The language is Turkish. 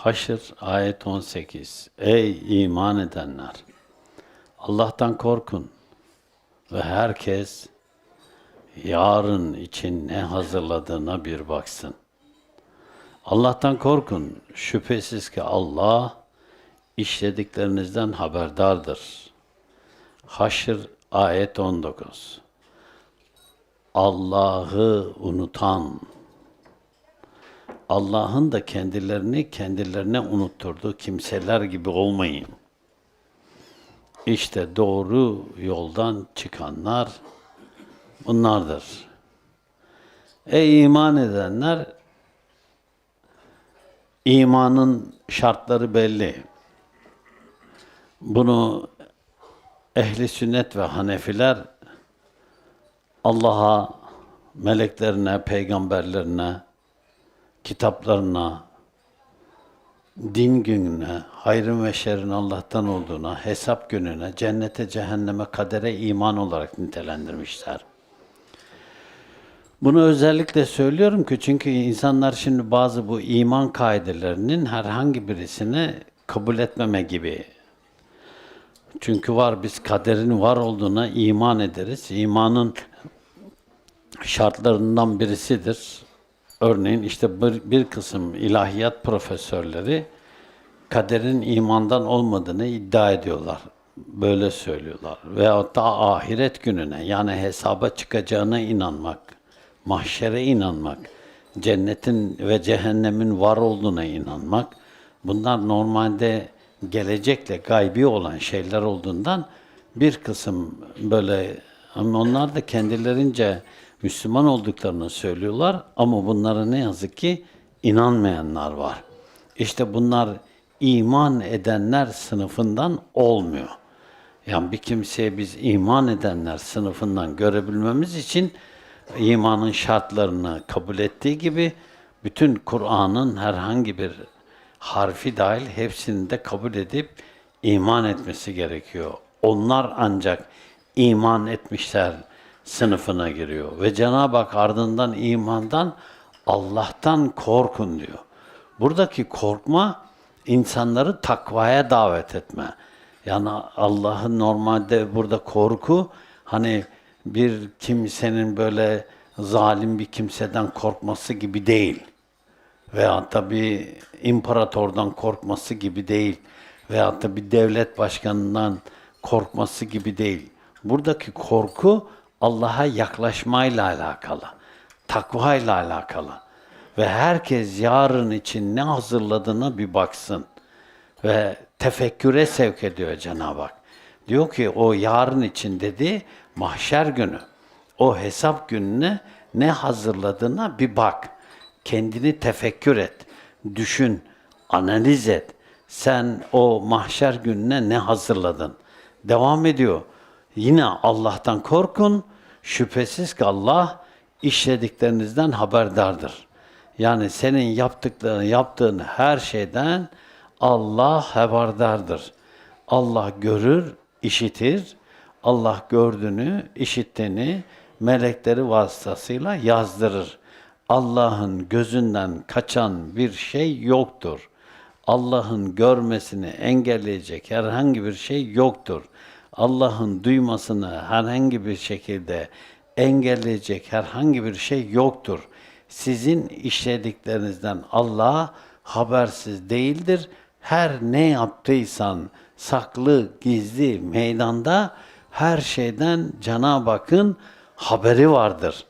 Haşr ayet 18. Ey iman edenler! Allah'tan korkun ve herkes yarın için ne hazırladığına bir baksın. Allah'tan korkun. Şüphesiz ki Allah işlediklerinizden haberdardır. Haşr ayet 19. Allah'ı unutan, Allah'ın da kendilerini kendilerine unutturduğu kimseler gibi olmayın. İşte doğru yoldan çıkanlar bunlardır. Ey iman edenler, imanın şartları belli. Bunu ehli sünnet ve hanefiler Allah'a, meleklerine, peygamberlerine, kitaplarına, din gününe, hayrın ve şerrin Allah'tan olduğuna, hesap gününe, cennete, cehenneme, kadere iman olarak nitelendirmişler. Bunu özellikle söylüyorum ki çünkü insanlar şimdi bazı bu iman kaidelerinin herhangi birisini kabul etmeme gibi. Çünkü var biz kaderin var olduğuna iman ederiz. İmanın şartlarından birisidir. Örneğin işte bir, bir kısım ilahiyat profesörleri kaderin imandan olmadığını iddia ediyorlar. Böyle söylüyorlar. Veyahut da ahiret gününe yani hesaba çıkacağına inanmak, mahşere inanmak, cennetin ve cehennemin var olduğuna inanmak, bunlar normalde gelecekle gaybi olan şeyler olduğundan bir kısım böyle ama onlar da kendilerince Müslüman olduklarını söylüyorlar ama bunlara ne yazık ki inanmayanlar var. İşte bunlar iman edenler sınıfından olmuyor. Yani bir kimseye biz iman edenler sınıfından görebilmemiz için imanın şartlarını kabul ettiği gibi bütün Kur'an'ın herhangi bir harfi dahil hepsini de kabul edip iman etmesi gerekiyor. Onlar ancak iman etmişler sınıfına giriyor. Ve Cenab-ı Hak ardından imandan Allah'tan korkun diyor. Buradaki korkma insanları takvaya davet etme. Yani Allah'ın normalde burada korku hani bir kimsenin böyle zalim bir kimseden korkması gibi değil. Veyahut da bir imparatordan korkması gibi değil. Veyahut da bir devlet başkanından korkması gibi değil. Buradaki korku Allah'a yaklaşmayla alakalı. Takvayla alakalı. Ve herkes yarın için ne hazırladığına bir baksın. Ve tefekküre sevk ediyor Cenab-ı Hak. Diyor ki o yarın için dedi mahşer günü. O hesap gününe ne hazırladığına bir bak. Kendini tefekkür et. Düşün, analiz et. Sen o mahşer gününe ne hazırladın? Devam ediyor. Yine Allah'tan korkun. Şüphesiz ki Allah işlediklerinizden haberdardır. Yani senin yaptıklarını, yaptığın her şeyden Allah haberdardır. Allah görür, işitir. Allah gördüğünü, işittiğini melekleri vasıtasıyla yazdırır. Allah'ın gözünden kaçan bir şey yoktur. Allah'ın görmesini engelleyecek herhangi bir şey yoktur. Allah'ın duymasını herhangi bir şekilde engelleyecek herhangi bir şey yoktur. Sizin işlediklerinizden Allah habersiz değildir. Her ne yaptıysan saklı, gizli, meydanda her şeyden Cenab-ı Hakk'ın haberi vardır.